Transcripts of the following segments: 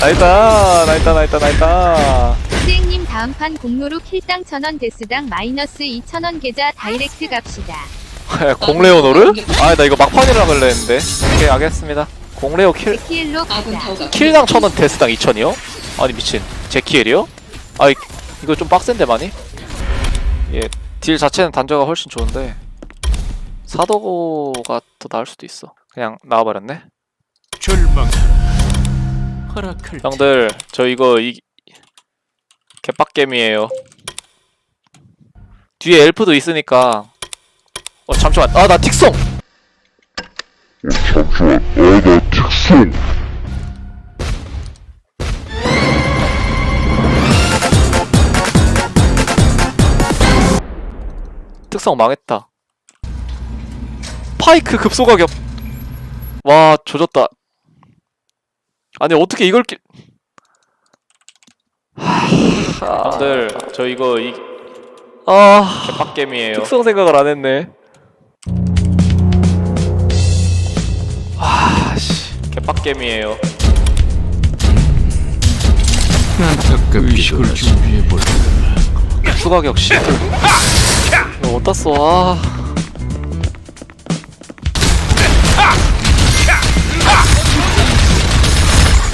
나있다 나있다 나있다 나있다. 선생님 다음 판 공로로 킬당 천원 데스당 마이너스 2천원 계좌 다이렉트 갑시다. 공레오노를? 아 나 이거 막판이라 걸렸는데. 오케이 알겠습니다. 공레오 킬? 키엘로 킬당 1000원 데스당 2000이요? 아니 미친. 제키엘이요? 아이 이거 좀 빡센데 많이? 예딜 자체는 단저가 훨씬 좋은데. 사도고가 더 나을 수도 있어. 그냥 나와버렸네. 절망. 허락할 형들 저 이거 이 개빡겜이에요. 뒤에 엘프도 있으니까. 어 잠시만. 아 나 틱송! 어, 잠시만. 어나 틱송! 특성 망했다. 파이크 급소가격. 와 조졌다. 아니 어떻게 이걸 끼... 안들 저 이거 이 아... 개빡겜이에요. 특성 생각을 안 했네. 아씨 개빡겜이에요. 안타깝게 의식을 준비해볼까 추가 격식 어디다 써? 아...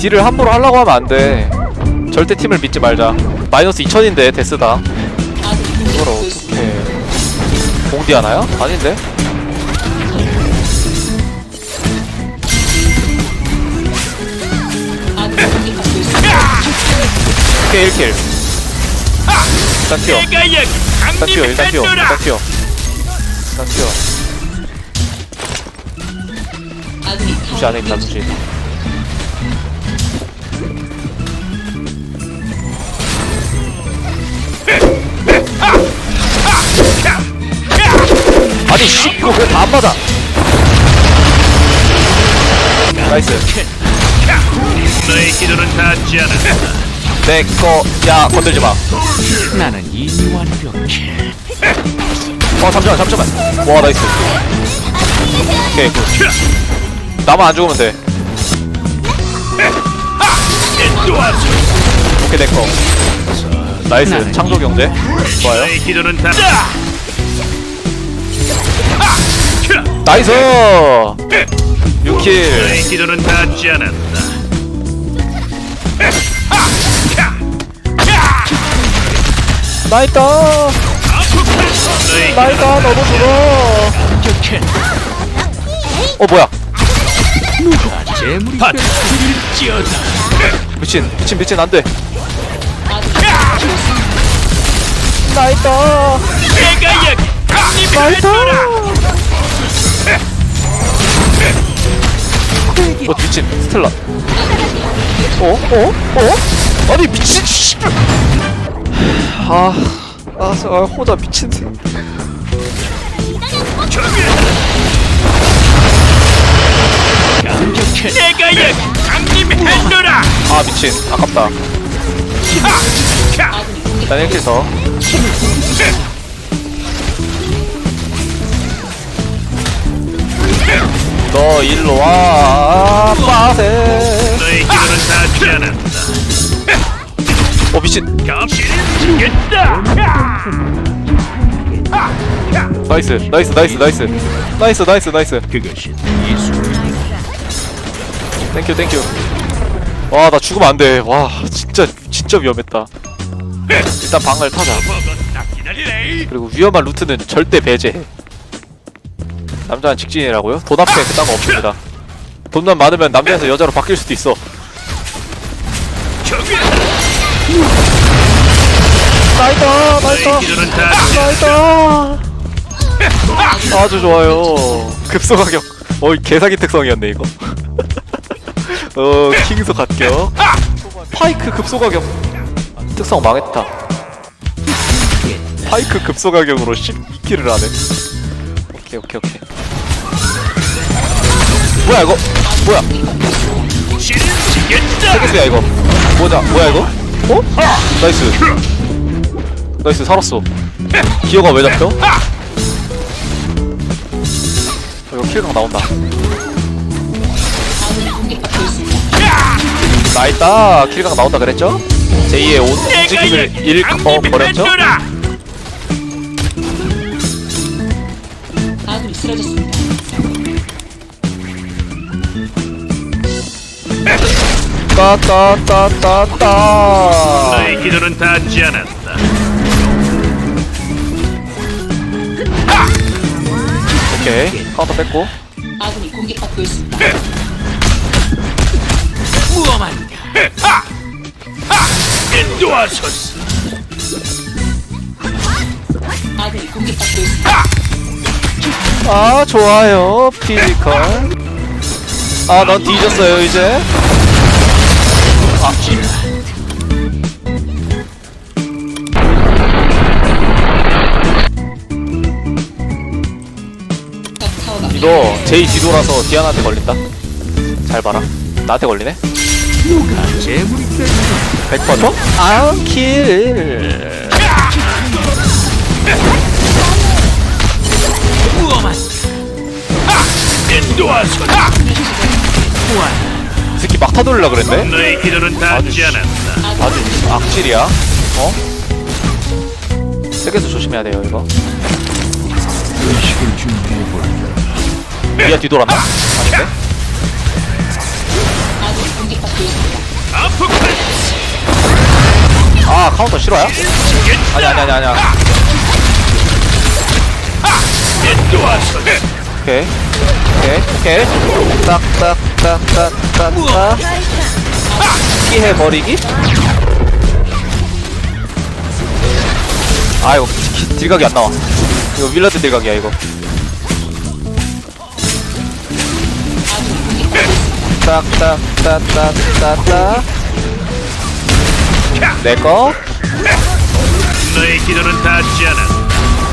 딜을 함부로 하려고 하면 안 돼. 절대 팀을 믿지 말자. 마이너스 2000인데 데스다. 이걸 어떻게 공디 하나요? 아닌데? 오케이 1킬. 일단 튀어 일단 튀어 일단 튀어 일단 튀어 일단 튀어 무시 안에 있다 무시 이거 왜 다 안 맞아. 나이스. 너의 기도는 닿지 않았다 내거 야 건들지 마. 나는 이미 완벽해. 어 잠시만 잠시만. 와 나이스. 오케이 굿. 나만 안 죽으면 돼. 오케이 내꺼 나이스. 창조 경제. 좋아요. 너의 기도는 닿 나이스! 6킬. 너의 기도는 닿지 않았다. 나이다 나이다 너도 죽어. 어 뭐야? 재물이. 미친 미친 미친 안돼. 나이다 내가 강림했노라 어 미친 스텔라 어? 어? 어? 아니 미친 씨. 아, 아, 저, 아 호자 미친 새. 내가 여기 강림했노라 아 미친 아깝다 일단 1킬 더 너 일로 와. 빠세. 너의 기도는 닿지 않았다. 어 미친. 감시를 주겠다 나이스 나이스 나이스 나이스. 나이스 나이스 나이스. 그것이 예술. 땡큐 땡큐 와 나 죽으면 안돼. 와 진짜 진짜 위험했다. 일단 방을 타자. 기다리래 그리고 위험한 루트는 절대 배제해 남자는 직진이라고요? 돈 앞에 그딴 거 없습니다. 돈만 많으면 남자에서 여자로 바뀔 수도 있어. 나이다 닿지 나이다 아주 좋아요. 급소가격. 어이 개사기 특성이었네 이거. 어 킹스 갓격 파이크 급소가격. 특성 망했다. 파이크 급소가격으로 12킬을 하네 오케이 오케이 오케이 뭐야 이거 뭐야. 세계수야 이거 뭐자 뭐야 이거 어? 나이스 나이스 살았어 기어가 왜 잡혀? 어, 이거 킬각 나온다 나있다 킬각 나온다 그랬죠? 제2의 온 움직임을 잃어 버렸죠? 따따따따따. 너의 기도는 닿지 않았다. 오케이. 카운터 뺐고. 아군이 공격받고 있습니다. 인도하소서. 아군이 공격받고 있습니다. 아 좋아요. 피지컬. 아넌 뒤졌어요 이제 타워가 이거 제이 지도라서 디아나한테 걸린다. 잘 봐라. 나한테 걸리네. 누가 재물이 될까 100% 아킬 인도하소서. 막타 돌리려 그랬네 너의 기도는 닿지 않았다. 아주 악질이야 어? 세계수 조심해야 돼요 이거 의식을 준비해볼까 미아 뒤돌았나? 아닌데? 아군이 공격받고 있습니다. 아프팔. 아 카운터 실화야? 아니 아니 아니 아니야 인도하소서. 오케이 오케이 오케이. 딱딱딱딱딱딱. 피해버리기? 아 이거 기- 딜각이 안 나와. 이거 윌라드 딜각이야 이거. 딱딱딱딱딱딱. 내꺼 너의 기도는 닿지 않았다.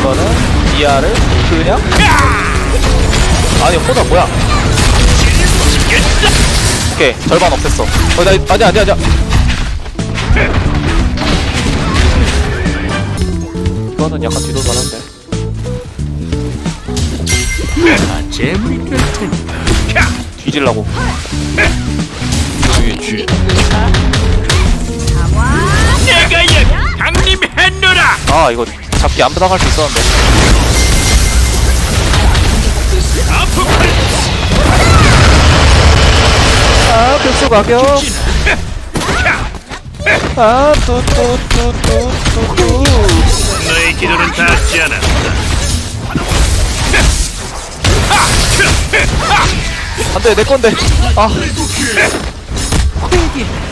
이거는 디아를 그냥 아니 호다 뭐야? 오케이 절반 없앴어. 어, 나, 아니야 아니야 아니야. 이거는 약간 될 테니까 뒤질라고. 내가 야 강림했노라. 아 이거 잡기 안 당할 수 있었는데 아 급수 가격 아 뚜뚜뚜뚜뚜뚜 너의 기도는 닿지 않았다. 안돼 내 건데 아 You're great.